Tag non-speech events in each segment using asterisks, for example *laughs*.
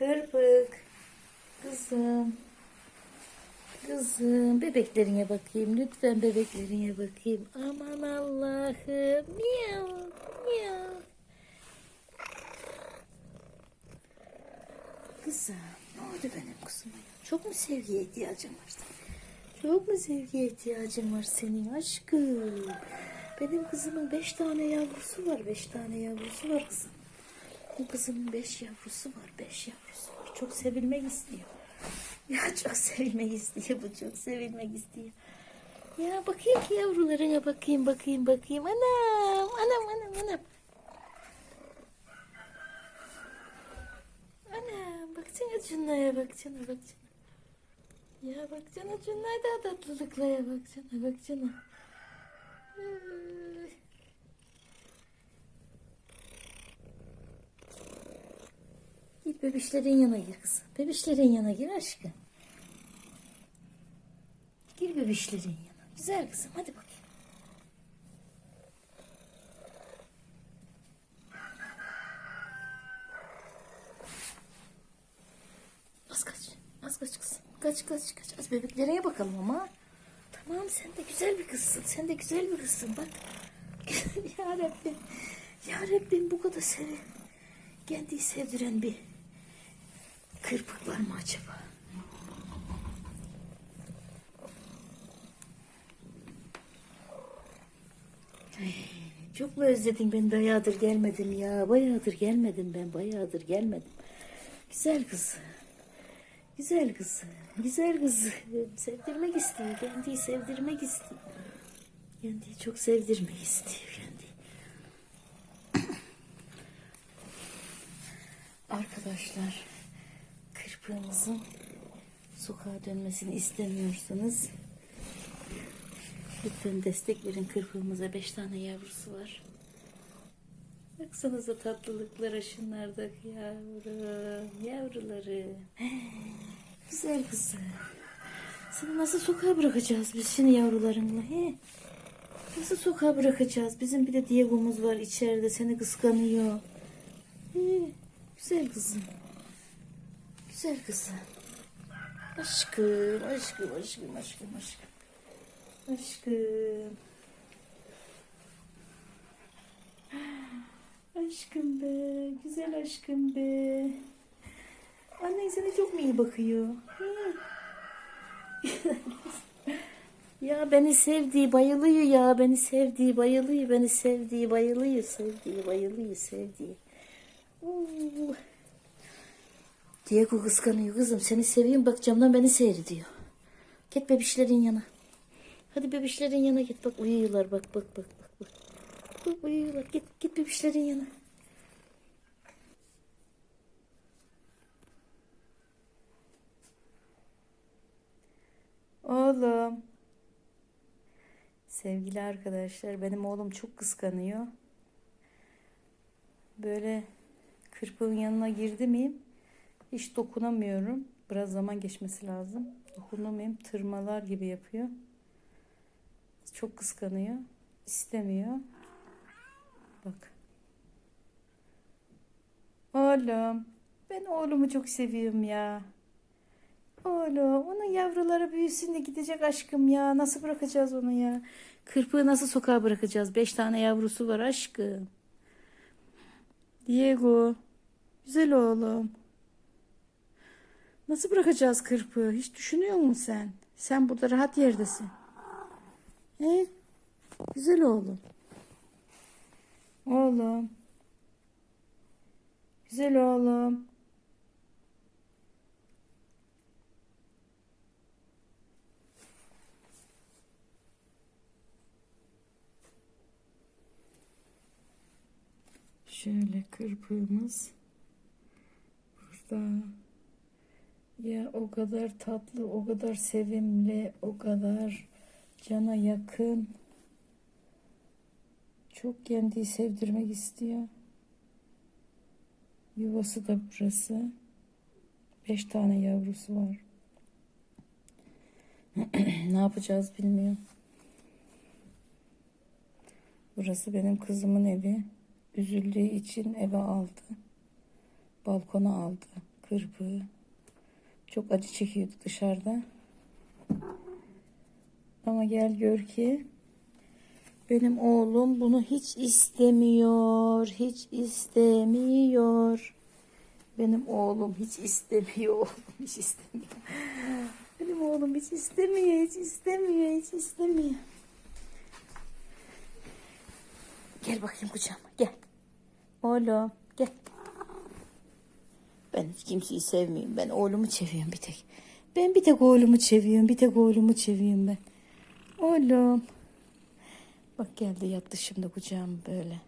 Kırpık. Kızım. Kızım bebeklerine bakayım. Lütfen bebeklerine bakayım. Aman Allah'ım. Miyav. Miyav. Kızım ne oldu benim kızıma? Çok mu sevgiye ihtiyacın var? Çok mu sevgiye ihtiyacın var senin aşkım? Benim kızımın beş tane yavrusu var. Beş tane yavrusu var kızım. Bu kızımın beş yavrusu var. Beş yavrusu var. Çok sevilmek istiyor. *laughs* Ya çok sevilmek istiyor. Bu çok sevilmek istiyor. Ya bakayım ki yavrularına bakayım bakayım bakayım. Anam anam anam anam. Anam baksana Cuna'ya baksana baksana. Ya baksana Cuna'ya da tatlılıklara baksana baksana. Ay. Git bebişlerin yana gir kızım. Bebişlerin yana gir aşkım. Gir bebişlerin yana. Güzel kızım hadi bakayım. Az kaç. Az kaç kızım. Kaç kaç kaç. Az bebeklerine bakalım ama. Tamam sen de güzel bir kızsın. Sen de güzel bir kızsın bak. *laughs* ya Rabbim. Ya Rabbim bu kadar sevi. Kendiyi sevdiren bir kırpık var mı acaba? Çok mu özledin beni bayağıdır gelmedim ya. Bayağıdır gelmedim ben bayağıdır gelmedim. Güzel kız. Güzel kız. Güzel kız. Sevdirmek istiyor. Kendiyi sevdirmek istiyor. Kendiyi çok sevdirmek istiyor. Kendiyi. Arkadaşlar kırpığımızın sokağa dönmesini istemiyorsanız lütfen destek verin kırpığımıza. Beş tane yavrusu var. Baksanıza tatlılıklara şunlardaki yavru, yavruları. *gasps* Güzel kızım. Seni nasıl sokağa bırakacağız biz şimdi yavrularınla? He? Nasıl sokağa bırakacağız? Bizim bir de Diego'muz var içeride seni kıskanıyor. He, güzel kızım. Güzel kızım. Aşkım, aşkım, aşkım, aşkım, aşkım. Aşkım. Aşkım be, güzel aşkım be. Annen sana çok mu iyi bakıyor? *laughs* Ya beni sevdiği bayılıyor ya. Beni sevdiği bayılıyor. Beni sevdiği bayılıyor. Sevdiği bayılıyor. Sevdiği. Oo. Diego kıskanıyor kızım. Seni seviyorum. Bak camdan beni seyrediyor. Git bebişlerin yana. Hadi bebişlerin yana git. Bak uyuyorlar. Bak bak bak. Bak, bak. bak uyuyorlar. Git, git bebişlerin yana. Oğlum. Sevgili arkadaşlar benim oğlum çok kıskanıyor. Böyle kırpığın yanına girdi miyim hiç dokunamıyorum. Biraz zaman geçmesi lazım. Dokunamayayım tırmalar gibi yapıyor. Çok kıskanıyor. İstemiyor. Bak. Oğlum. Ben oğlumu çok seviyorum ya. Oğlum onun yavruları büyüsün de gidecek aşkım ya. Nasıl bırakacağız onu ya? Kırpığı nasıl sokağa bırakacağız? Beş tane yavrusu var aşkım. Diego. Güzel oğlum. Nasıl bırakacağız kırpığı? Hiç düşünüyor musun sen? Sen burada rahat yerdesin. He? Güzel oğlum. Oğlum. Güzel oğlum. Şöyle kırpığımız burada. Ya o kadar tatlı, o kadar sevimli, o kadar cana yakın. Çok kendiyi sevdirmek istiyor. Yuvası da burası. Beş tane yavrusu var. *clears throat* ne yapacağız bilmiyorum. Burası benim kızımın evi. Üzüldüğü için eve aldı. Balkona aldı Kırpı. Çok acı çekiyordu dışarıda. Ama gel gör ki benim oğlum bunu hiç istemiyor. Hiç istemiyor. Benim oğlum hiç istemiyor. Oğlum *laughs* hiç istemiyor. Benim oğlum hiç istemiyor. Hiç istemiyor. Hiç istemiyor. Gel bakayım kucağıma. Gel. Oğlum gel. Ben hiç kimseyi sevmiyorum. Ben oğlumu seviyorum bir tek. Ben bir tek oğlumu seviyorum. Bir tek oğlumu seviyorum ben. Oğlum. Bak geldi yattı şimdi kucağıma böyle.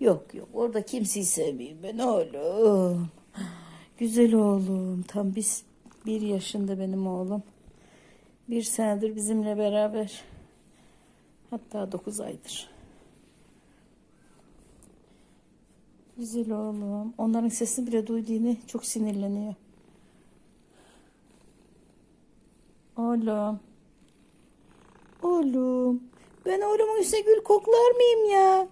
Yok yok orada kimseyi sevmiyorum ben oğlum. Güzel oğlum. Tam biz bir yaşında benim oğlum. Bir senedir bizimle beraber. Hatta dokuz aydır. Güzel oğlum. Onların sesini bile duyduğunu çok sinirleniyor. Oğlum. Oğlum. Ben oğlumun üstüne gül koklar mıyım ya?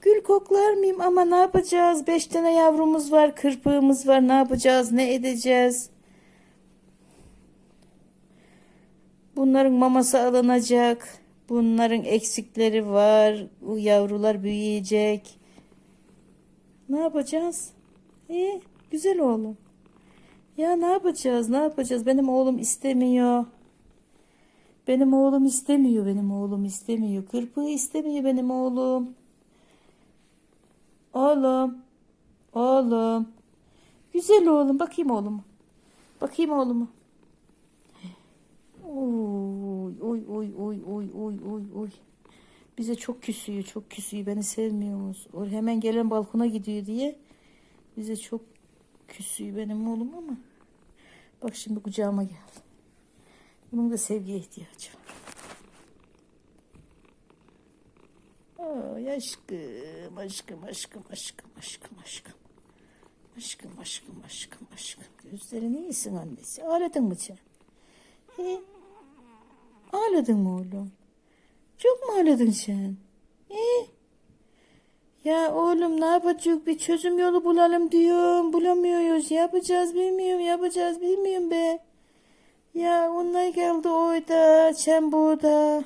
Gül koklar mıyım ama ne yapacağız? Beş tane yavrumuz var, kırpığımız var. Ne yapacağız? Ne edeceğiz? Bunların maması alınacak. Bunların eksikleri var. Bu yavrular büyüyecek. Ne yapacağız? İyi, güzel oğlum. Ya ne yapacağız? Ne yapacağız? Benim oğlum istemiyor. Benim oğlum istemiyor. Benim oğlum istemiyor. Kırpığı istemiyor benim oğlum. Oğlum. Oğlum. Güzel oğlum. Bakayım oğlum. Bakayım oğlumu. Oy oy oy oy oy oy oy oy. Bize çok küsüyor, çok küsüyor. Beni sevmiyorsunuz. O hemen gelen balkona gidiyor diye. Bize çok küsüyor benim oğlum ama. Bak şimdi kucağıma geldi. Bunun da sevgiye ihtiyacı var. Ay aşkım, aşkım, aşkım, aşkım, aşkım, aşkım. Aşkım, aşkım, aşkım, aşkım. Gözlerin iyisin annesi. Ağladın mı sen? He? Ağladın mı oğlum? Çok mu ağladın sen? He? Ya oğlum ne yapacak? Bir çözüm yolu bulalım diyorum. Bulamıyoruz. Yapacağız bilmiyorum. Yapacağız bilmiyorum be. Ya onlar geldi orada. Sen burada.